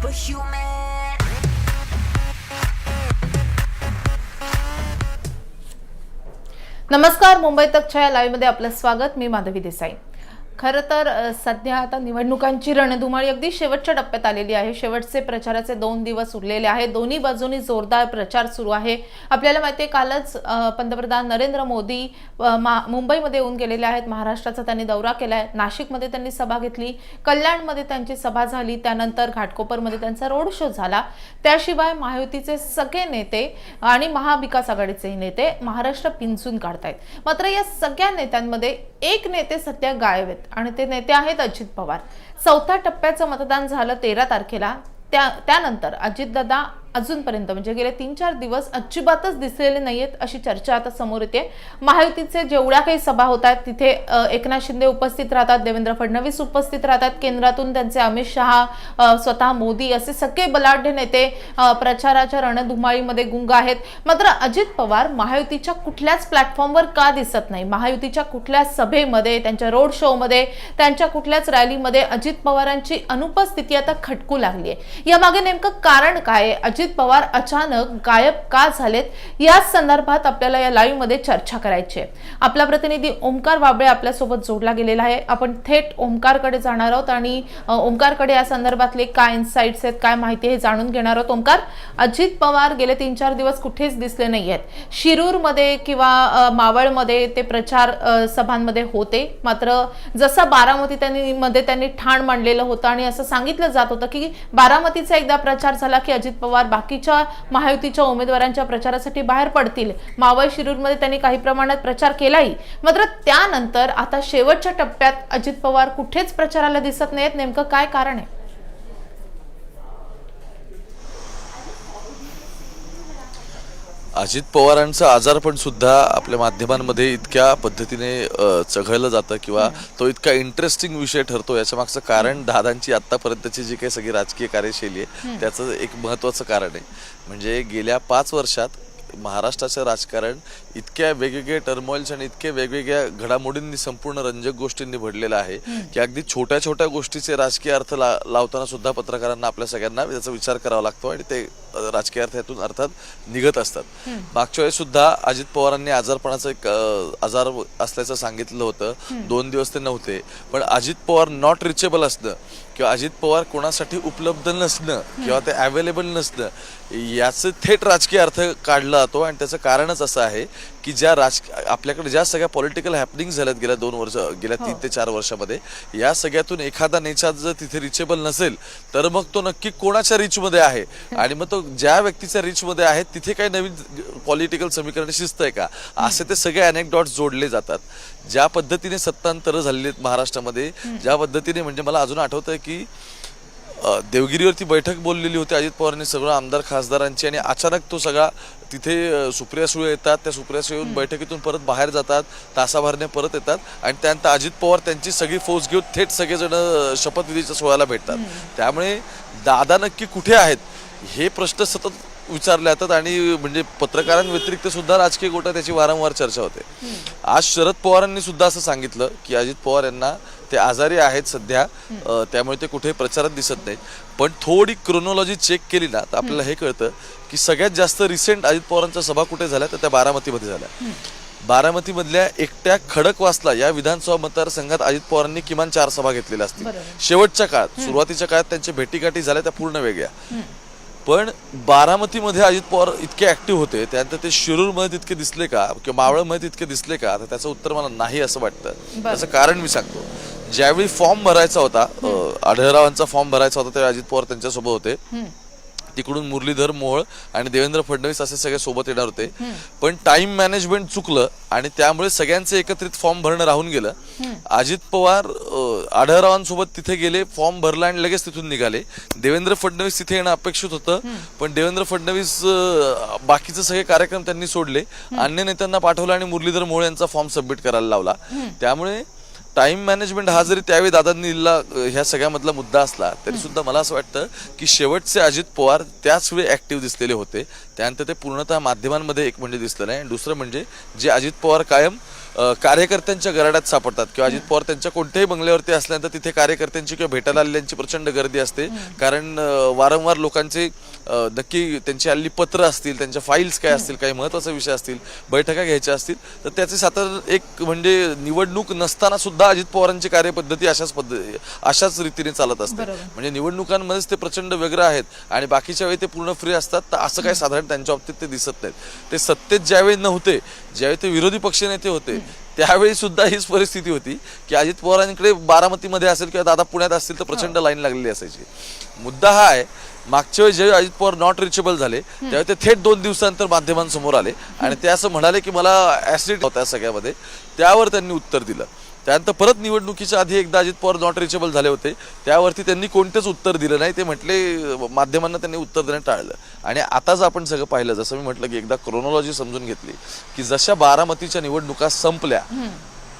superhuman. नमस्कार मुंबई तकच्या या लाईव्हमध्ये आपलं स्वागत मी माधवी देसाई खरं तर सध्या आता निवडणुकांची रणधुमाळी अगदी शेवटच्या टप्प्यात आलेली आहे. शेवटचे प्रचाराचे दोन दिवस उरलेले आहे दोन्ही बाजूनी जोरदार प्रचार सुरू आहे. आपल्याला माहिती आहे कालच पंतप्रधान नरेंद्र मोदी मा- मुंबईमध्ये येऊन गेलेले आहेत. महाराष्ट्राचा त्यांनी दौरा केला आहे नाशिकमध्ये त्यांनी सभा घेतली. कल्याणमध्ये त्यांची सभा झाली. त्यानंतर घाटकोपरमध्ये त्यांचा रोड शो झाला. त्याशिवाय महायुतीचे सगळे नेते आणि महाविकास आघाडीचे नेते महाराष्ट्र पिंचून काढतायत. मात्र या सगळ्या नेत्यांमध्ये एक नेते सध्या गायब आहेत. आणि ते नेते आहेत अजित पवार. चौथ्या टप्प्याचं मतदान झालं तेरा तारखेला. त्या त्यानंतर अजितदादा अजूनपर्यंत म्हणजे गेले तीन चार दिवस अजिबातच दिसलेले नाहीयेत अशी चर्चा आता समोर येते. महायुतीचे जेवढ्या काही सभा होत आहेत तिथे एकनाथ शिंदे उपस्थित राहतात देवेंद्र फडणवीस उपस्थित राहतात केंद्रातून त्यांचे अमित शहा स्वतः मोदी असे सगळे बलाढ्य नेते प्रचाराच्या रणधुमाळीमध्ये गुंग आहेत. मात्र अजित पवार महायुतीच्या कुठल्याच प्लॅटफॉर्मवर का दिसत नाही? महायुतीच्या कुठल्या सभेमध्ये त्यांच्या रोड शोमध्ये त्यांच्या कुठल्याच रॅलीमध्ये अजित पवारांची अनुपस्थिती आता खटकू लागली आहे यामागे नेमकं कारण काय? अजित पवार अचानक गायब का झालेत? याच संदर्भात आपल्याला या लाईव्हमध्ये चर्चा करायची आहे. आपला प्रतिनिधी ओमकार वाबळे आपल्यासोबत जोडला गेलेला आहे. आपण थेट ओमकारकडे जाणार आहोत आणि ओमकारकडे या संदर्भातले काय इन्साइट्स आहेत काय माहिती आहे हे जाणून घेणार आहोत. ओमकार अजित पवार गेले तीन चार दिवस कुठेच दिसले नाही आहेत शिरूरमध्ये किंवा मावळमध्ये ते प्रचार सभांमध्ये होते. मात्र जसं बारामती त्यांनी मध्ये त्यांनी ठाण मांडलेलं होतं आणि असं सांगितलं जात होतं की बारामतीचा एकदा प्रचार झाला की अजित पवार बाकीच्या महायुतीच्या उमेदवारांच्या प्रचारासाठी बाहेर पडतील. मावळ शिरूरमध्ये त्यांनी काही प्रमाणात प्रचार केलाही. मात्र त्यानंतर आता शेवटच्या टप्प्यात अजित पवार कुठेच प्रचाराला दिसत नाहीत. नेमकं काय कारण आहे? अजित पवारांचं आजारपण सुद्धा आपल्या माध्यमांमध्ये इतक्या पद्धतीने चघळलं जातं किंवा तो इतका इंटरेस्टिंग विषय ठरतो याच्या मागचं कारण दादांची आतापर्यंतची जी काही सगळी राजकीय कार्यशैली आहे त्याचं एक महत्त्वाचं कारण आहे. म्हणजे गेल्या पाच वर्षात महाराष्ट्राचं राजकारण इतक्या वेगवेगळ्या टर्मॉइल्स आणि इतक्या वेगवेगळ्या घडामोडींनी संपूर्ण रंजक गोष्टींनी भरलेलं आहे की अगदी छोट्या छोट्या गोष्टीचे राजकीय अर्थ ला लावताना सुद्धा पत्रकारांना आपल्या सगळ्यांना त्याचा विचार करावा लागतो आणि ते राजकीय अर्थ यातून अर्थात निघत असतात. मागच्या वेळेस सुद्धा अजित पवारांनी आजारपणाचं एक आजार असल्याचं सांगितलं होतं. दोन दिवस ते नव्हते. पण अजित पवार नॉट रिचेबल असणं किंवा अजित पवार कोणासाठी उपलब्ध नसणं किंवा ते अवेलेबल नसणं याचं थेट राजकीय अर्थ काढला जातो आणि त्याचं कारणच असं आहे की ज्या राज आपल्याकडे ज्या सगळ्या पॉलिटिकल हॅपनिंग झाल्यात गेल्या दोन वर्ष गेल्या तीन ते चार वर्षामध्ये या सगळ्यातून एखादा नेता जर तिथे रिचेबल नसेल तर मग तो नक्की कोणाच्या रिचमध्ये आहे? आणि मग तो ज्या व्यक्तीच्या रिचमध्ये आहे तिथे काही नवीन पॉलिटिकल समीकरण शिस्त आहे का? असे ते सगळे अनेक डॉट्स जोडले जातात. ज्या पद्धतीने सत्तांतरं झालेली आहेत महाराष्ट्रामध्ये ज्या पद्धतीने म्हणजे मला अजून आठवत आहे की देवगिरीवरती बैठक बोललेली होती अजित पवारांनी सगळं आमदार खासदारांची आणि अचानक तो सगळा तिथे सुप्रिया सुळे येतात. त्या सुप्रिया सुळे येऊन बैठकीतून परत बाहेर जातात तासाभरने परत येतात आणि त्यानंतर अजित पवार त्यांची सगळी फौज घेऊन थेट सगळेजण शपथविधीच्या सोहळ्याला भेटतात. त्यामुळे दादा नक्की कुठे आहेत? हे प्रश्न सतत विचारले जातात आणि म्हणजे पत्रकारांव्यतिरिक्त सुद्धा राजकीय गोटा त्याची वारंवार चर्चा होते. आज शरद पवारांनी सुद्धा असं सांगितलं की अजित पवार यांना ते आजारी आहेत सध्या त्यामुळे ते कुठे प्रचारात दिसत नाहीत. पण थोडी क्रोनॉलॉजी चेक केली ना तर आपल्याला हे कळतं की सगळ्यात जास्त रिसेंट अजित पवारांच्या सभा कुठे झाल्या तर त्या बारामतीमध्ये झाल्या. बारामतीमधल्या एकट्या खडकवासला या विधानसभा मतदारसंघात अजित पवारांनी किमान चार सभा घेतलेल्या असतील. शेवटच्या काळात सुरुवातीच्या काळात त्यांच्या भेटीगाठी झाल्या त्या पूर्ण वेगळ्या. पण बारामतीमध्ये अजित पवार इतके ऍक्टिव्ह होते त्यानंतर ते शिरूरमध्ये तितके दिसले का किंवा मावळमध्ये तितके दिसले का तर त्याचं उत्तर मला नाही असं वाटतं. त्याचं कारण मी सांगतो. ज्यावेळी फॉर्म भरायचा होता आढळरावांचा फॉर्म भरायचा होता त्यावेळी अजित पवार त्यांच्यासोबत होते. तिकडून मुरलीधर मोहोळ आणि देवेंद्र फडणवीस असे सगळे सोबत येणार होते. पण टाइम मॅनेजमेंट चुकलं आणि त्यामुळे सगळ्यांचं एकत्रित फॉर्म भरणं राहून गेलं. अजित पवार आढळरावांसोबत तिथे गेले फॉर्म भरला आणि लगेच तिथून निघाले. देवेंद्र फडणवीस तिथे येणं अपेक्षित होतं पण देवेंद्र फडणवीस बाकीचे सगळे कार्यक्रम त्यांनी सोडले. अन्य नेत्यांना पाठवलं आणि मुरलीधर मोहोळ यांचा फॉर्म सबमिट करायला लावला. त्यामुळे टाइम मॅनेजमेंट हा जरी त्यावेळी दादांनी दिला ह्या सगळ्यामधला मुद्दा असला तरी सुद्धा मला असं वाटतं की शेवटचे अजित पवार त्याच वेळी ऍक्टिव्ह दिसलेले होते. त्यानंतर ते पूर्णतः माध्यमांमध्ये एक म्हणजे दिसलं नाही आणि दुसरं म्हणजे जे अजित पवार कायम कार्यकर्त्यांच्या गराड्यात सापडतात किंवा अजित पवार त्यांच्या कोणत्याही बंगल्यावरती असल्यानंतर तिथे कार्यकर्त्यांची किंवा भेटायला आलेल्यांची प्रचंड गर्दी असते. कारण वारंवार लोकांचे नक्की त्यांची आलेली पत्र असतील त्यांच्या फाईल्स काय असतील काही महत्त्वाचे विषय असतील बैठका घ्यायच्या असतील तर त्याचे साधारण एक म्हणजे निवडणूक नसताना सुद्धा अजित पवारांची कार्यपद्धती अशाच पद्धती अशाच रीतीने चालत असते. म्हणजे निवडणुकांमध्येच ते प्रचंड वेगळं आहेत आणि बाकीच्या वेळी ते पूर्ण फ्री असतात. तर असं काही साधारण त्यांच्या बाबतीत ते दिसत नाहीत. ते सत्तेत ज्यावेळी नव्हते ज्यावेळी ते विरोधी पक्षनेते होते त्यावेळी सुद्धा हीच परिस्थिती होती की अजित पवारांकडे बारामतीमध्ये असेल किंवा दादा पुण्यात असतील तर प्रचंड लाईन लागलेली असायची. मुद्दा हा आहे मागच्या वेळी ज्यावेळी अजित पवार नॉट रिचेबल झाले त्यावेळी ते थेट दोन दिवसानंतर माध्यमांसमोर आले आणि ते असं म्हणाले की मला ऍसिड होता या सगळ्यामध्ये त्यावर त्यांनी उत्तर दिलं. त्यानंतर परत निवडणुकीच्या आधी एकदा अजित पवार नॉट रिचेबल झाले होते. त्यावरती त्यांनी कोणतेच उत्तर दिलं नाही. ते म्हटले माध्यमांना त्यांनी उत्तर देणं टाळलं. आणि आताच आपण सगळं पाहिलं जसं मी म्हटलं की एकदा क्रोनॉलॉजी समजून घेतली की जशा बारामतीच्या निवडणुका संपल्या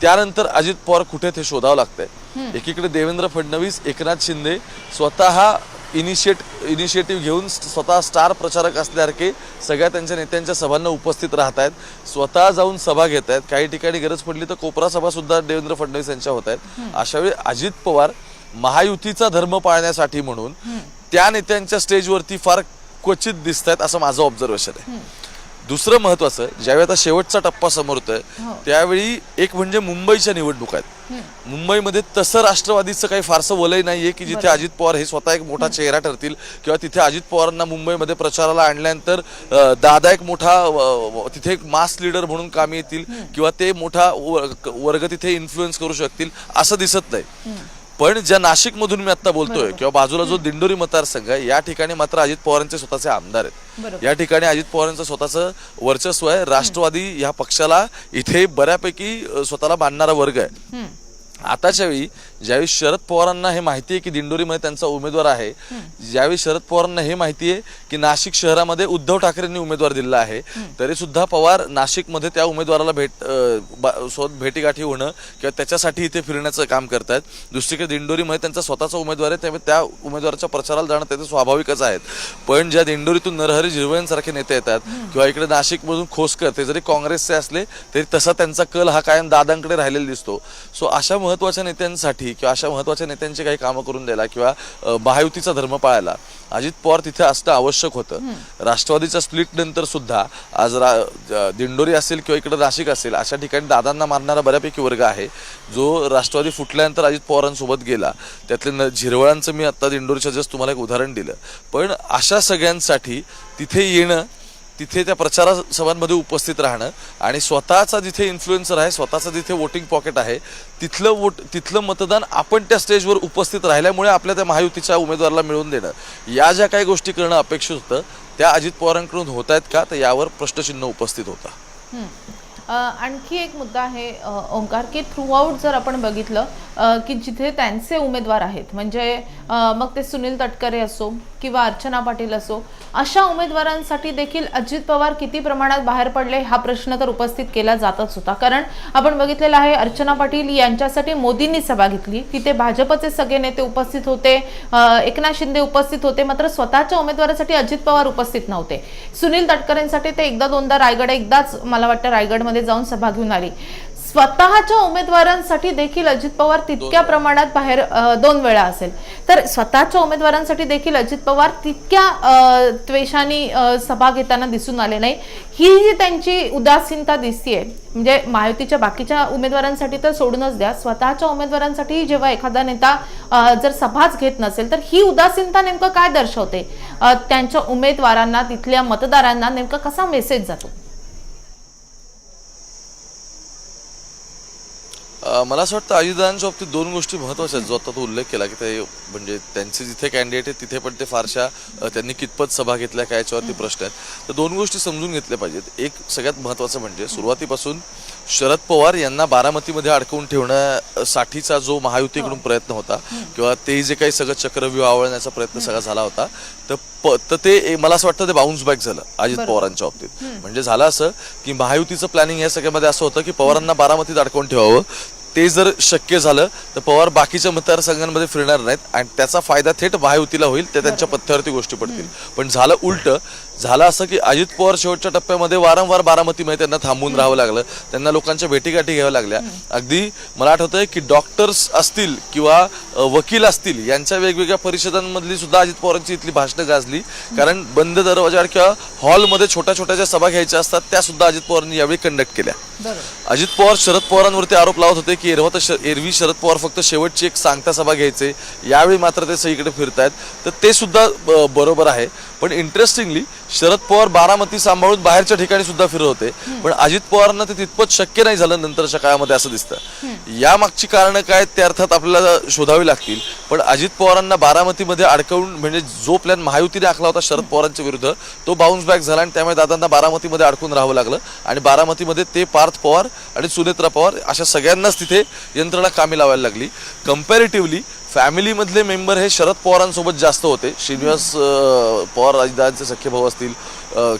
त्यानंतर अजित पवार कुठे ते शोधावं लागतंय. एकीकडे देवेंद्र फडणवीस एकनाथ शिंदे स्वतः इनिशिएट इनिशिएटिव्ह घेऊन स्वतः स्टार प्रचारक असल्यासारखे सगळ्या त्यांच्या नेत्यांच्या सभांना उपस्थित राहत आहेत स्वतः जाऊन सभा घेत आहेत काही ठिकाणी गरज पडली तर कोपरा सभा सुद्धा देवेंद्र फडणवीस यांच्या होत आहेत अशा वेळी अजित पवार महायुतीचा धर्म पाळण्यासाठी म्हणून त्या नेत्यांच्या स्टेजवरती फार क्वचित दिसत आहेत असं माझं ऑब्झर्वेशन आहे. दुसरं महत्वाचं ज्यावेळी आता शेवटचा टप्पा समोर येतोय त्यावेळी एक म्हणजे मुंबईच्या निवडणुका आहेत. मुंबईमध्ये तसं राष्ट्रवादीचं काही फारसं वलय नाहीये की जिथे अजित पवार हे स्वतः एक मोठा चेहरा ठरतील किंवा तिथे अजित पवारांना मुंबईमध्ये प्रचाराला आणल्यानंतर दादा एक मोठा तिथे एक मास लीडर म्हणून कामी येतील किंवा ते मोठा वर्ग तिथे इन्फ्लुएन्स करू शकतील असं दिसत नाही. पण ज्या नाशिक मधून मी आता बोलतोय किंवा बाजूला जो दिंडोरी मतदारसंघ आहे या ठिकाणी मात्र अजित पवारांचे स्वतःचे आमदार आहेत. या ठिकाणी अजित पवारांचं स्वतःचं वर्चस्व आहे. राष्ट्रवादी या पक्षाला इथे बऱ्यापैकी स्वतःला मानणारा वर्ग आहे. आताच्या वेळी ज्यावेळी शरद पवारांना हे माहिती आहे की दिंडोरीमध्ये त्यांचा उमेदवार आहे ज्यावेळी शरद पवारांना हे माहिती आहे की नाशिक शहरामध्ये उद्धव ठाकरेंनी उमेदवार दिला आहे तरी सुद्धा पवार नाशिकमध्ये त्या उमेदवाराला भेट बा- सोबत भेटीगाठी होणं किंवा त्याच्यासाठी इथे फिरण्याचं काम करतायत. दुसरीकडे दिंडोरीमध्ये त्यांचा स्वतःचा उमेदवार आहे त्यामुळे त्या उमेदवाराच्या प्रचाराला जाणं त्याचे स्वाभाविकच आहेत. पण ज्या दिंडोरीतून नरहरी झिरवयांसारखे नेते येतात किंवा इकडे नाशिकमधून खोसकर ते जरी काँग्रेसचे असले तरी तसा त्यांचा कल हा कायम दादांकडे राहिलेला दिसतो. सो अशा महत्त्वाच्या नेत्यांसाठी किंवा अशा महत्त्वाच्या नेत्यांची काही कामं करून द्यायला किंवा महायुतीचा धर्म पाळायला. अजित पवार तिथे असणं आवश्यक होतं. राष्ट्रवादीच्या स्प्लिट नंतर सुद्धा आज रा दिंडोरी असेल किंवा इकडे नाशिक असेल अशा ठिकाणी दादांना मारणारा बऱ्यापैकी वर्ग आहे. जो राष्ट्रवादी फुटल्यानंतर अजित पवारांसोबत गेला. त्यातले न झिरवळांचं मी आता दिंडोरीच्या जस्ट तुम्हाला एक उदाहरण दिलं. पण अशा सगळ्यांसाठी तिथे येणं तिथे त्या प्रचार सभांमध्ये उपस्थित राहणं आणि स्वतःचा जिथे इन्फ्लुएन्सर आहे स्वतःचं जिथे वोटिंग पॉकेट आहे तिथलं वोट तिथलं मतदान आपण त्या स्टेजवर उपस्थित राहिल्यामुळे आपल्या त्या महायुतीच्या उमेदवाराला मिळवून देणं. या ज्या काही गोष्टी करणं अपेक्षित होतं त्या अजित पवारांकडून होत आहेत का? तर यावर प्रश्नचिन्ह उपस्थित होता. आणखी एक मुद्दा आहे ओंकार की थ्रूआउट जर आपण बघितलं की जिथे त्यांचे उमेदवार आहेत म्हणजे मग ते सुनील तटकरे असो किंवा अर्चना पाटील असो अशा उमेदवारांसाठी देखील अजित पवार किती प्रमाणात बाहेर पडले हा प्रश्न तर उपस्थित केला जातच होता. कारण आपण बघितलेलं आहे अर्चना पाटील यांच्यासाठी मोदींनी सभा घेतली. तिथे भाजपचे सगळे नेते उपस्थित होते एकनाथ शिंदे उपस्थित होते मात्र स्वतःच्या उमेदवारासाठी अजित पवार उपस्थित नव्हते. सुनील तटकरेंसाठी ते एकदा दोनदा रायगड एकदाच मला वाटतं रायगडमध्ये जाऊन सभा घेऊन आली. स्वतःच्या उमेदवारांसाठी देखील अजित पवार तितक्या प्रमाणात बाहेर दोन वेळा असेल. तर स्वतःच्या उमेदवारांसाठी देखील अजित पवार तितक्या त्वेषाने सभा घेताना दिसून आले नाही. ही जी त्यांची उदासीनता दिसतीये. म्हणजे महायुतीच्या बाकीच्या उमेदवारांसाठी तर सोडूनच द्या. स्वतःच्या उमेदवारांसाठी जेव्हा एखादा नेता जर सभाच घेत नसेल तर ही उदासीनता नेमकं काय दर्शवते? त्यांच्या उमेदवारांना तिथल्या मतदारांना नेमका कसा मेसेज जातो? मला असं वाटतं अजितदादांच्या बाबतीत दोन गोष्टी महत्त्वाच्या आहेत. जो आता तो उल्लेख केला की ते म्हणजे त्यांचे जिथे कॅन्डिडेट आहेत तिथे पण ते फारशा त्यांनी कितपत सभा घेतल्या काय याच्यावरती प्रश्न आहेत. तर दोन गोष्टी समजून घेतल्या पाहिजेत. एक सगळ्यात महत्त्वाचं म्हणजे सुरुवातीपासून शरद पवार यांना बारामतीमध्ये अडकवून ठेवण्यासाठीचा जो महायुतीकडून प्रयत्न होता किंवा ते जे काही सगळं चक्रव्यूह आवळण्याचा प्रयत्न सगळा झाला होता तर ते मला असं वाटतं ते बाउन्स बॅक झालं अजित पवारांच्या बाबतीत. म्हणजे झालं असं की महायुतीचं प्लॅनिंग या सगळ्यामध्ये असं होतं की पवारांना बारामतीत अडकवून ठेवावं ते जर शक्य झालं तर पवार बाकीच्या मतदारसंघांमध्ये फिरणार नाहीत आणि त्याचा फायदा थेट महायुतीला होईल ते त्यांच्या पथ्यावरती गोष्टी पडतील. पण झालं उलट झालं असं की अजित पवार शेवटच्या टप्प्यामध्ये वारंवार बारामतीमध्ये त्यांना थांबून राहावं लागलं. त्यांना लोकांच्या भेटीगाठी घ्याव्या लागल्या. अगदी मला आठवतंय की डॉक्टर्स असतील किंवा वकील असतील यांच्या वेगवेगळ्या परिषदांमधली सुद्धा अजित पवारांची इथली भाषणं गाजली. कारण बंद दरवाजावर किंवा हॉलमध्ये छोट्या छोट्या ज्या सभा घ्यायच्या असतात त्या सुद्धा अजित पवारांनी यावेळी कंडक्ट केल्या. अजित पवार शरद पवारांवरती आरोप लावत होते की एरवा तर श- एरवी शरद पवार फक्त शेवटची एक सांगता सभा घ्यायचे. यावेळी मात्र ते सगळीकडे आहेत तर ते सुद्धा ब- बरोबर आहे. पण इंटरेस्टिंगली शरद पवार बारामती सांभाळून बाहेरच्या ठिकाणी सुद्धा फिरत होते. पण अजित पवारांना ते तितपत शक्य नाही झालं नंतरच्या काळामध्ये असं दिसतं. या मागची कारणं काय ते अर्थात आपल्याला शोधावी लागतील. पण अजित पवारांना बारामतीमध्ये अडकवून म्हणजे जो प्लॅन महायुतीने आखला होता शरद पवारांच्या विरुद्ध तो बाउन्स बॅक झाला आणि त्यामुळे दादांना बारामतीमध्ये अडकून राहावं लागलं. आणि बारामतीमध्ये ते पार्थ पवार आणि सुनेत्रा पवार अशा सगळ्यांनाच तिथे यंत्रणा कामी लावायला लागली. कम्पॅरेटिव्हली फॅमिलीमधले मेंबर हे शरद पवारांसोबत जास्त होते. श्रीनिवास पवार अजितदादांचे सख्खे भाऊ असतील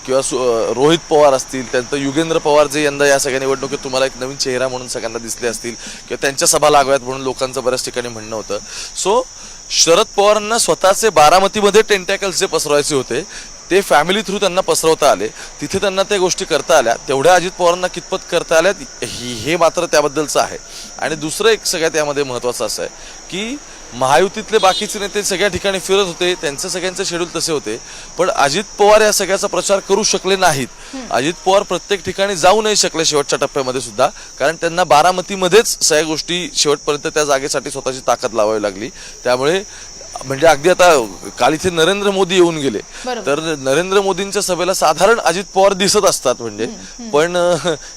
किंवा सु- रोहित पवार असतील त्यानंतर युगेंद्र पवार जे यंदा या सगळ्या निवडणुकीत तुम्हाला एक नवीन चेहरा म्हणून सगळ्यांना दिसले असतील किंवा त्यांच्या सभा लागाव्यात म्हणून लोकांचं बऱ्याच ठिकाणी म्हणणं होतं. सो शरद पवारांना स्वतःचे बारामतीमध्ये टेंटॅकल्स जे पसरवायचे होते. ते फॅमिली थ्रू त्यांना पसरवता आले. तिथे त्यांना त्या गोष्टी करता आल्या. तेवढ्या अजित पवारांना कितपत करता आल्या हे मात्र त्याबद्दलचं आहे. आणि दुसरं एक सगळ्यात यामध्ये महत्त्वाचं असं आहे की महायुतीतले बाकीचे नेते सगळ्या ठिकाणी फिरत होते त्यांचे सगळ्यांचे शेड्यूल तसे होते पण अजित पवार या सगळ्याचा प्रचार करू शकले नाहीत. अजित पवार प्रत्येक ठिकाणी जाऊ नाही शकले शेवटच्या टप्प्यामध्ये सुद्धा कारण त्यांना बारामतीमध्येच सगळ्या गोष्टी शेवटपर्यंत त्या जागेसाठी स्वतःची ताकद लावावी लागली. त्यामुळे म्हणजे अगदी आता काल इथे नरेंद्र मोदी येऊन गेले. तर नरेंद्र मोदींच्या सभेला साधारण अजित पवार दिसत असतात म्हणजे. पण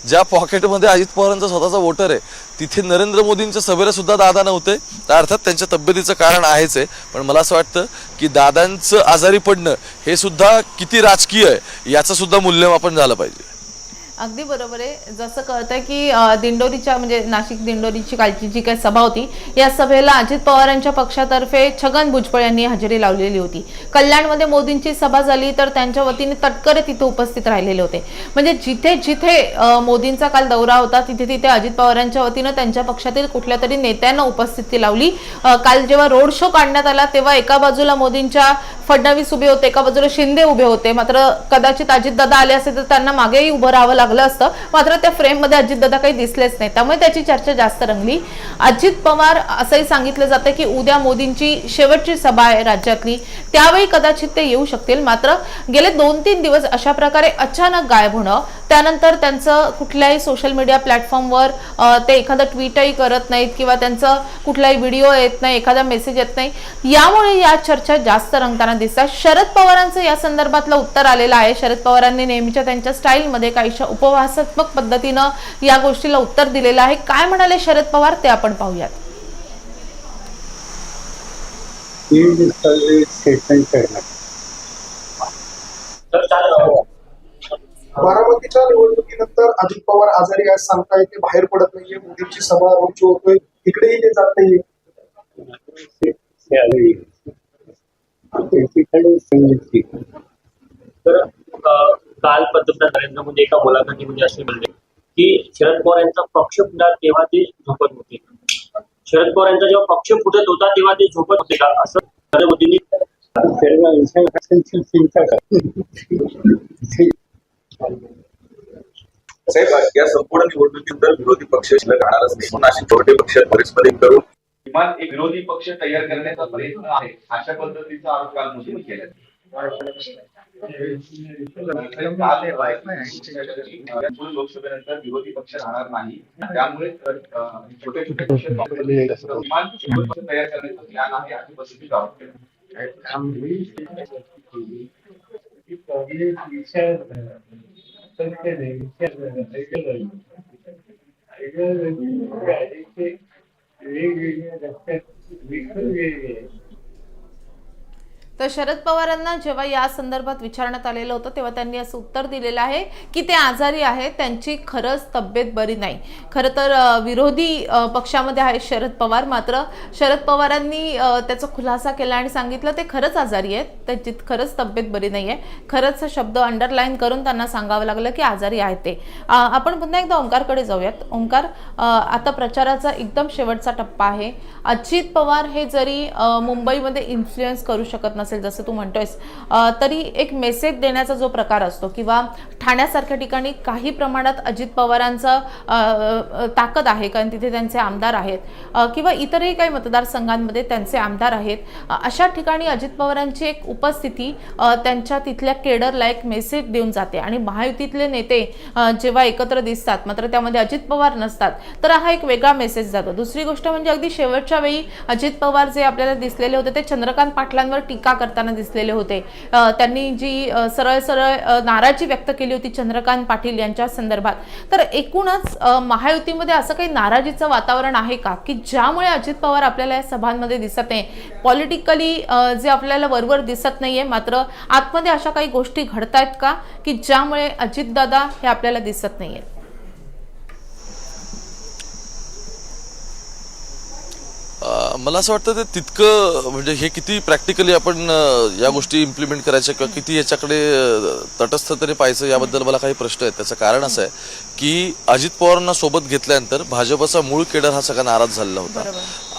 ज्या पॉकेटमध्ये अजित पवारांचा स्वतःचा वोटर आहे तिथे नरेंद्र मोदींच्या सभेला सुद्धा दादा नव्हते. तर अर्थात त्यांच्या तब्येतीचं कारण आहेच आहे. पण मला असं वाटतं की दादांचं आजारी पडणं हे सुद्धा किती राजकीय आहे याचं सुद्धा मूल्यमापन झालं पाहिजे. अगदी बरोबर आहे. जसं कळतंय की दिंडोरीच्या म्हणजे नाशिक दिंडोरीची कालची जी काही सभा होती या सभेला अजित पवारांच्या पक्षातर्फे छगन भुजबळ यांनी हजेरी लावलेली होती. कल्याणमध्ये मोदींची सभा झाली तर त्यांच्या वतीने तटकरे तिथे उपस्थित राहिलेले होते. म्हणजे जिथे जिथे मोदींचा काल दौरा होता तिथे तिथे अजित पवारांच्या वतीनं त्यांच्या पक्षातील कुठल्या तरी नेत्यांना उपस्थिती लावली. काल जेव्हा रोड शो काढण्यात आला तेव्हा एका बाजूला मोदींच्या फडणवीस उभे होते एका बाजूला शिंदे उभे होते. मात्र कदाचित अजितदादा आले असेल तर त्यांना मागेही उभं राहावं लागलं असतं. मात्र त्या फ्रेममध्ये अजितदादा काही दिसलेच नाही. त्यामुळे त्याची चर्चा जास्त रंगली. अजित पवार असंही सांगितलं जातं की उद्या मोदींची शेवटची सभा आहे राज्यातली. त्यावेळी कदाचित ते येऊ शकतील. मात्र गेले दोन तीन दिवस अशा प्रकारे अचानक गायब होणं त्यानंतर त्यांचं कुठल्याही सोशल मीडिया प्लॅटफॉर्मवर ते एखादं ट्विटही करत नाहीत किंवा त्यांचं कुठलाही व्हिडिओ येत नाही एखादा मेसेज येत नाही. यामुळे या चर्चा जास्त रंगताना दिसतात. शरद पवारांचं या संदर्भातलं उत्तर आलेलं आहे. शरद पवारांनी नेहमीच्या त्यांच्या स्टाईलमध्ये काहीशा उपवासात्मक पद्धतीनं या गोष्टीला उत्तर दिलेलं आहे. काय म्हणाले शरद पवार? ते आपण पाहूयात. स्टेटमेंट करण्यात बारामतीच्या निवडणुकीनंतर अजित पवार आजारी आज सांगता येते बाहेर पडत नाहीये मोदींची सभा रोडची होतोय इकडेही ते जात नाहीये. तर काल पंतप्रधान नरेंद्र मोदी एका मुलाखतीमध्ये असे म्हणले की शरद पवार यांचा पक्ष फुटला तेव्हा ते झोपत होते. शरद पवार यांचा जेव्हा पक्ष फुटत होता तेव्हा ते झोपत होते का? असं नरेंद्र मोदींनी चिंता साहेब या संपूर्ण निवडणुकीनंतर विरोधी पक्ष शिल्लक राहणारच नाही म्हणून अशी छोटे पक्ष बरेचमध्ये करून किमान एक विरोधी पक्ष तयार करण्याचा प्रयत्न आहे अशा पद्धतीचा आरोप काल मोदींनी केला. लोकसभेनंतर विरोधी पक्ष राहणार नाही त्यामुळे अं, छोटे छोटे पक्ष किमान विरोधी पक्ष तयार करण्याचा प्लॅन आहे अशा पद्धतीचा आरोप केला वेगवेगळ्या रस्त्यात विखुरलेले तर शरद पवारांना जेव्हा या संदर्भात विचारण्यात आलेलं होतं तेव्हा त्यांनी असं उत्तर दिलेलं आहे की ते आजारी आहेत त्यांची खरंच तब्येत बरी नाही. खरं तर विरोधी पक्षामध्ये आहेत शरद पवार. मात्र शरद पवारांनी त्याचा खुलासा केला आणि सांगितलं ते खरंच आजारी आहेत त्यांची खरंच तब्येत बरी नाही आहे खरंच शब्द अंडरलाईन करून त्यांना सांगावं लागलं की आजारी आहेत ते. आपण पुन्हा एकदा ओंकारकडे जाऊयात. ओंकार आता प्रचाराचा एकदम शेवटचा टप्पा आहे. अजित पवार हे जरी मुंबईमध्ये इन्फ्लुएन्स करू शकत नसेल जसं तू म्हणतोयस. तरी एक मेसेज देण्याचा जो प्रकार असतो किंवा ठाण्यासारख्या ठिकाणी काही प्रमाणात अजित पवारांचं ताकद आहे कारण तिथे त्यांचे आमदार आहेत. किंवा इतरही काही मतदारसंघांमध्ये त्यांचे आमदार आहेत. अशा ठिकाणी अजित पवारांची एक उपस्थिती त्यांच्या तिथल्या केडरला एक मेसेज देऊन जाते. आणि महायुतीतले नेते जेव्हा एकत्र दिसतात मात्र त्यामध्ये अजित पवार नसतात तर हा एक वेगळा मेसेज जातो. दुसरी गोष्ट म्हणजे अगदी शेवटच्या वेळी अजित पवार जे आपल्याला दिसलेले होते ते चंद्रकांत पाटलांवर टीका करताना दिसलेले होते. त्यांनी जी सरळ सरळ नाराजी व्यक्त केली होती चंद्रकांत पाटील यांच्या संदर्भात. तर एकूणच महायुतीमध्ये असं काही नाराजीचं वातावरण आहे का? की ज्यामुळे अजित पवार आपल्याला या सभांमध्ये दिसत नाही पॉलिटिकली जे आपल्याला वरवर दिसत नाहीये मात्र आतमध्ये अशा काही गोष्टी घडतायत का? की ज्यामुळे अजितदादा हे आपल्याला दिसत नाही आहेत मला असं वाटतं ते तितकं म्हणजे हे किती प्रॅक्टिकली आपण या गोष्टी इम्प्लिमेंट करायच्या किंवा किती याच्याकडे तटस्थतेने पाहायचं याबद्दल मला काही प्रश्न आहेत. त्याचं कारण असं आहे की अजित पवारांना सोबत घेतल्यानंतर भाजपचा मूळ केडर हा सगळा नाराज झालेला होता.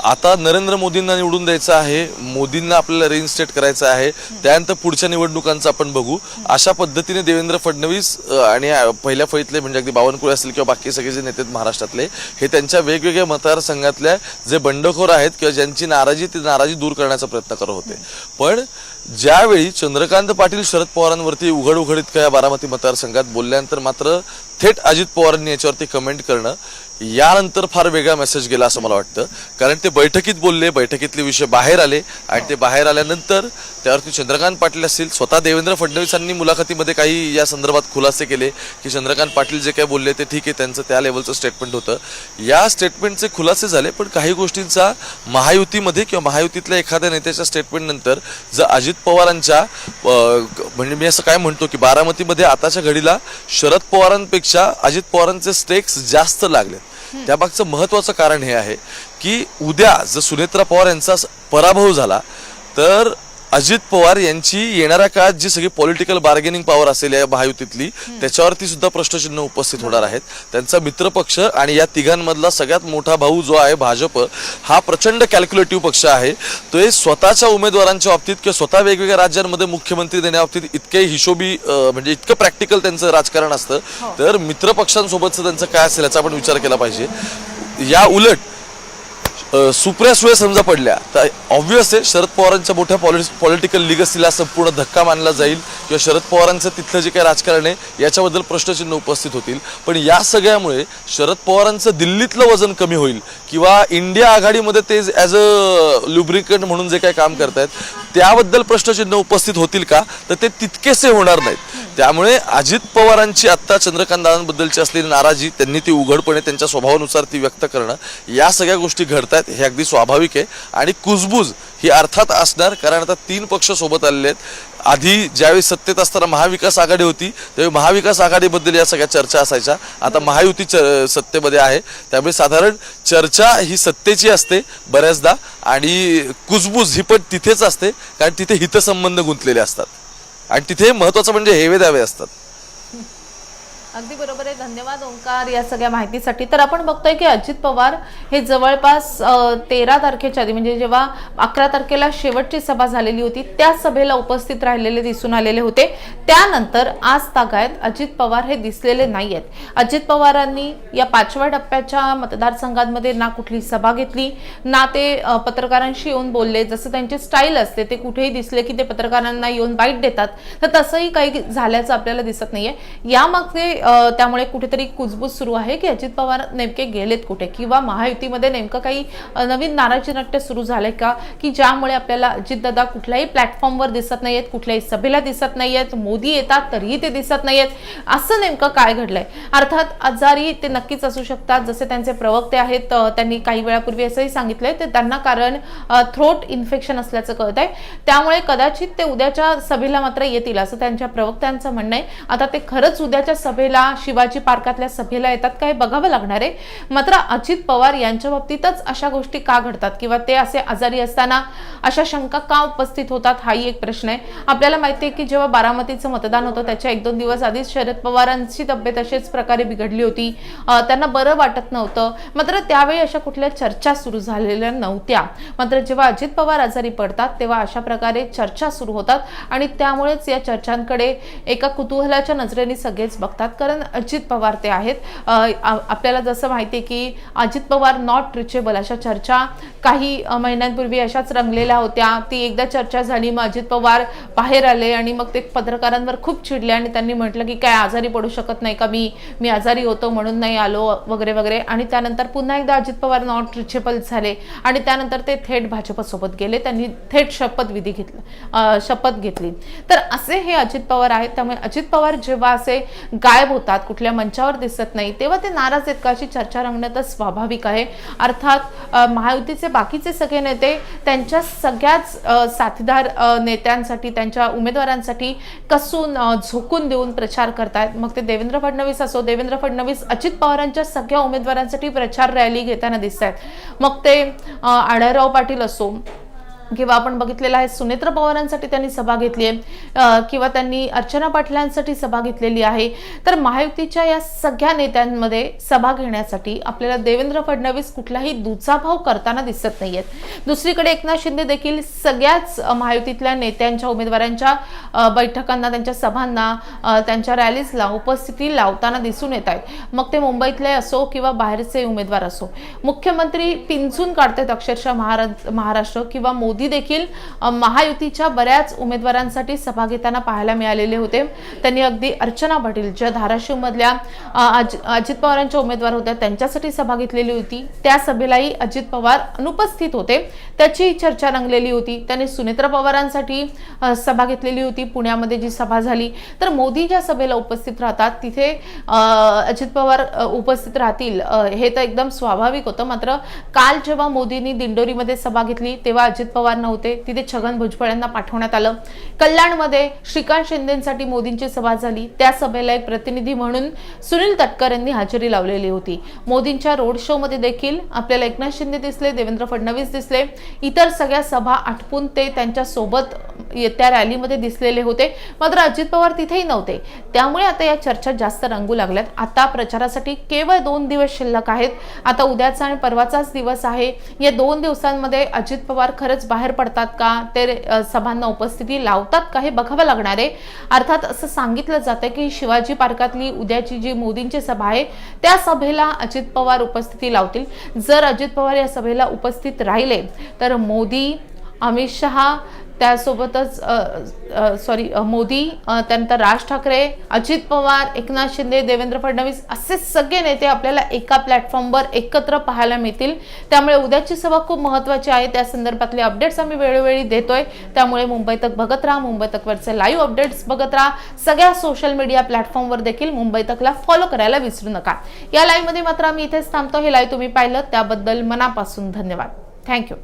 आता नरेंद्र मोदींना निवडून द्यायचं आहे मोदींना आपल्याला रिइन्स्टेट करायचं आहे त्यानंतर पुढच्या निवडणुकांचं आपण बघू. अशा पद्धतीने देवेंद्र फडणवीस आणि पहिल्या फळीतले म्हणजे अगदी बावनकुळे असतील किंवा बाकी सगळे जे नेते महाराष्ट्रातले हे त्यांच्या वेगवेगळ्या मतदारसंघातल्या जे बंडखोर आहेत किंवा ज्यांची नाराजी ती नाराजी दूर करण्याचा प्रयत्न करत होते. पण ज्यावेळी चंद्रकांत पाटील शरद पवारांवरती उघड उघड इतक्या या बारामती मतदारसंघात बोलल्यानंतर मात्र थेट अजित पवारांनी याच्यावरती कमेंट करणं यानंतर फार वेगळा मेसेज गेला असं मला वाटतं. कारण ते बैठकीत बोलले बैठकीतले विषय बाहेर आले आणि ते बाहेर आल्यानंतर त्यावरती चंद्रकांत पाटील असतील स्वतः देवेंद्र फडणवीसांनी मुलाखतीमध्ये काही या संदर्भात खुलासे केले की चंद्रकांत पाटील जे काही बोलले ते ठीक आहे त्यांचं त्या लेवलचं स्टेटमेंट होतं. या स्टेटमेंटचे खुलासे झाले पण काही गोष्टींचा महायुतीमध्ये किंवा महायुतीतल्या एखाद्या नेत्याच्या स्टेटमेंटनंतर जर अजित पवारांच्या म्हणजे मी असं काय म्हणतो की बारामतीमध्ये आताच्या घडीला शरद पवारांपेक्षा अजित पवारांचे स्टेक्स जास्त लागले त्यामागचं महत्वाचं कारण हे आहे की उद्या जर सुनेत्रा पवार यांचा स- पराभव झाला तर अजित पवार यांची येणाऱ्या काळात जी सगळी पॉलिटिकल बार्गेनिंग पॉवर असेल या महायुतीतली त्याच्यावरती सुद्धा प्रश्नचिन्ह उपस्थित होणार आहेत. त्यांचा मित्रपक्ष आणि या तिघांमधला सगळ्यात मोठा भाऊ जो आहे भाजप हा प्रचंड कॅल्क्युलेटिव्ह पक्ष आहे. तो हे स्वतःच्या उमेदवारांच्या बाबतीत किंवा स्वतः वेगवेगळ्या राज्यांमध्ये मुख्यमंत्री देण्याबाबतीत इतके हिशोबी म्हणजे इतकं प्रॅक्टिकल त्यांचं राजकारण असतं. तर मित्रपक्षांसोबतचं त्यांचं काय असेल याचा आपण विचार केला पाहिजे. या उलट सुप्रिया सुळे समजा पडल्या तर ऑब्व्हियस आहे शरद पवारांच्या मोठ्या पॉलि पॉलिटिकल लिगसीला संपूर्ण धक्का मानला जाईल. किंवा शरद पवारांचं तिथलं जे काही राजकारण आहे याच्याबद्दल प्रश्नचिन्ह उपस्थित होतील. पण या सगळ्यामुळे शरद पवारांचं दिल्लीतलं वजन कमी होईल. किंवा इंडिया आघाडीमध्ये ते ॲज अ लुब्रिकंट म्हणून जे काही काम करतायत त्याबद्दल प्रश्नचिन्ह उपस्थित होतील का? तर ते तितकेसे होणार नाहीत. त्यामुळे अजित पवारांची आत्ता चंद्रकांत दादांबद्दलची असलेली नाराजी त्यांनी ती उघडपणे त्यांच्या स्वभावानुसार ती व्यक्त करणं या सगळ्या गोष्टी आहेत हे अगदी स्वाभाविक आहे. आणि कुजबूज ही अर्थात असणार कारण आता तीन पक्ष सोबत आलेले आहेत. आधी ज्यावेळी सत्तेत असताना महाविकास आघाडी होती त्यावेळी महाविकास आघाडीबद्दल या सगळ्या चर्चा असायच्या. आता महायुती च- सत्तेमध्ये आहे. त्यामुळे साधारण चर्चा ही सत्तेची असते बऱ्याचदा आणि कुजबूज ही पण तिथेच असते कारण तिथे हितसंबंध गुंतलेले असतात. आणि तिथे महत्वाचं म्हणजे हेवे दावे असतात. अगदी बरोबर आहे. धन्यवाद ओंकार या सगळ्या माहितीसाठी. तर आपण बघतोय की अजित पवार हे जवळपास तेरा तारखेच्या आधी म्हणजे जेव्हा अकरा तारखेला शेवटची सभा झालेली होती त्या सभेला उपस्थित राहिलेले दिसून आलेले होते. त्यानंतर आज तागायत अजित पवार हे दिसलेले नाही आहेत अजित पवारांनी या पाचव्या टप्प्याच्या मतदारसंघांमध्ये ना कुठली सभा घेतली ना ते पत्रकारांशी येऊन बोलले. जसं त्यांची स्टाईल असते ते कुठेही दिसले की ते पत्रकारांना येऊन बाईट देतात. तर तसंही काही झाल्याचं आपल्याला दिसत नाहीये. यामागचे त्यामुळे कुठेतरी कुजबूज सुरू आहे की अजित पवार नेमके गेलेत कुठे? किंवा महायुतीमध्ये नेमकं काही नवीन नाराजी नाट्य सुरू झाले का? की ज्यामुळे आपल्याला अजितदादा कुठल्याही प्लॅटफॉर्मवर दिसत नाहीयेत कुठल्याही सभेला दिसत नाहीयेत मोदी येतात तरीही ते दिसत नाहीयेत असं नेमकं काय घडलंय? अर्थात आजारी ते नक्कीच असू शकतात जसे त्यांचे प्रवक्ते आहेत त्यांनी काही वेळापूर्वी असंही सांगितलंय ते त्यांना कारण थ्रोट इन्फेक्शन असल्याचं कळत आहे त्यामुळे कदाचित ते उद्याच्या सभेला मात्र येतील असं त्यांच्या प्रवक्त्यांचं म्हणणं आहे. आता ते खरंच उद्याच्या सभेला शिवाजी पार्कातल्या सभेला येतात काय बघावं लागणार आहे. मात्र अजित पवार यांच्या बाबतीतच अशा गोष्टी का घडतात किंवा ते असे आजारी असताना अशा शंका का उपस्थित होतात हाही एक प्रश्न आहे. आपल्याला माहिती आहे की जेव्हा बारामतीचं मतदान होतं त्याच्या एक दोन दिवस आधीच शरद पवारांची तब्येत अशाच प्रकारे बिघडली होती. त्यांना बरं वाटत नव्हतं. मात्र त्यावेळी अशा कुठल्या चर्चा सुरू झालेल्या नव्हत्या. मात्र जेव्हा अजित पवार आजारी पडतात तेव्हा अशा प्रकारे चर्चा सुरू होतात आणि त्यामुळेच या चर्चांकडे एका कुतूहलाच्या नजरेने सगळेच बघतात. कारण अजित पवार ते आहेत. आपल्याला जसं माहिती आहे की अजित पवार नॉट रिचेबल अशा चर्चा काही महिन्यांपूर्वी अशाच रंगलेल्या होत्या. ती एकदा चर्चा झाली मग अजित पवार बाहेर आले आणि मग ते पत्रकारांवर खूप चिडले आणि त्यांनी म्हटलं की काय आजारी पडू शकत नाही का मी? मी आजारी होतो म्हणून नाही आलो वगैरे वगैरे. आणि त्यानंतर पुन्हा एकदा अजित पवार नॉट रिचेबल झाले आणि त्यानंतर ते थेट भाजपसोबत गेले. त्यांनी थेट शपथविधी घेतला शपथ घेतली. तर असे हे अजित पवार आहेत. त्यामुळे अजित पवार जेव्हा असे गायब होतात कुठल्या मंचावर दिसत नाही तेव्हा ते नाराज आहेत का? अशी चर्चा रंगणं तर स्वाभाविक आहे. अर्थात महायुतीचे बाकीचे सगळे नेते त्यांच्या सगळ्याच साथीदार नेत्यांसाठी त्यांच्या उमेदवारांसाठी कसून झोकून देऊन प्रचार करतायत. मग ते देवेंद्र फडणवीस असो देवेंद्र फडणवीस अजित पवारांच्या सगळ्या उमेदवारांसाठी प्रचार रॅली घेताना दिसत आहेत मग ते आढळराव पाटील असो किंवा आपण बघितलेलं आहे सुनेत्र पवारांसाठी त्यांनी सभा घेतली आहे किंवा त्यांनी अर्चना पाटलांसाठी सभा घेतलेली आहे. तर महायुतीच्या या सगळ्या नेत्यांमध्ये सभा घेण्यासाठी आपल्याला देवेंद्र फडणवीस कुठलाही दुचाभाव करताना दिसत नाहीयेत. दुसरीकडे एकनाथ शिंदे देखील सगळ्याच महायुतीतल्या नेत्यांच्या उमेदवारांच्या बैठकांना त्यांच्या सभांना त्यांच्या रॅलीजला उपस्थिती लावताना दिसून येत आहेत. मग ते मुंबईतले असो किंवा बाहेरचे उमेदवार असो. मुख्यमंत्री पिंचून काढतात अक्षरशः महाराज महाराष्ट्र किंवा मोदी देखील महायुतीच्या बऱ्याच उमेदवारांसाठी सभा घेताना पाहायला मिळालेले होते. त्यांनी अगदी अर्चना पाटील ज्या धाराशिवमधल्या अज- अजित पवारांच्या उमेदवार होत्या त्यांच्यासाठी सभा घेतलेली होती. त्या सभेलाही अजित पवार अनुपस्थित होते. त्याची चर्चा रंगलेली होती. त्यांनी सुनेत्र पवारांसाठी सभा घेतलेली होती. पुण्यामध्ये जी सभा झाली तर मोदी ज्या सभेला उपस्थित राहतात तिथे अजित पवार उपस्थित राहतील. हे तर एकदम स्वाभाविक होतं. मात्र काल जेव्हा मोदींनी दिंडोरीमध्ये सभा घेतली तेव्हा अजित पवार नव्हते. तिथे छगन भुजबळ यांना पाठवण्यात आलं. कल्याणमध्ये श्रीकांत शिंदेसाठी मोदींची सभा झाली. त्या सभेला एक प्रतिनिधी म्हणून सुनील तटकर यांनी हजेरी लावलेली होती. मोदींच्या रोड शो मध्ये देखील आपल्याला एकनाथ शिंदे दिसले देवेंद्र फडणवीस दिसले. इतर सगळ्या सभा आटपून ते त्यांच्यासोबत त्या रॅलीमध्ये दिसलेले होते. मात्र अजित पवार तिथेही नव्हते. त्यामुळे आता या चर्चा जास्त रंगू लागल्यात. आता प्रचारासाठी केवळ दोन दिवस शिल्लक आहेत. आता उद्याचा आणि परवाचाच दिवस आहे. या दोन दिवसांमध्ये अजित पवार खरंच बाहेर बाहेर पडतात का? ते सभांना उपस्थिती लावतात का? हे बघावं लागणार आहे. अर्थात असं सांगितलं जातं की शिवाजी पार्कातली उद्याची जी मोदींची सभा आहे त्या सभेला अजित पवार उपस्थिती लावतील. जर अजित पवार या सभेला उपस्थित राहिले तर मोदी अमित शहा त्यासोबतच सॉरी मोदी त्यानंतर राज ठाकरे अजित पवार एकनाथ शिंदे देवेंद्र फडणवीस असे सगळे नेते आपल्याला एका प्लॅटफॉर्मवर एकत्र पाहायला मिळतील. त्यामुळे उद्याची सभा खूप महत्त्वाची आहे. त्या संदर्भातले अपडेट्स आम्ही वेळोवेळी देतोय. त्यामुळे मुंबई तक बघत राहा. मुंबई तकवरचे लाईव्ह अपडेट्स बघत राहा. सगळ्या सोशल मीडिया प्लॅटफॉर्मवर देखील मुंबई तकला फॉलो करायला विसरू नका. या लाईव्हमध्ये मात्र आम्ही इथेच थांबतो. हे लाईव्ह तुम्ही पाहिलं. त्याबद्दल मनापासून धन्यवाद. थँक्यू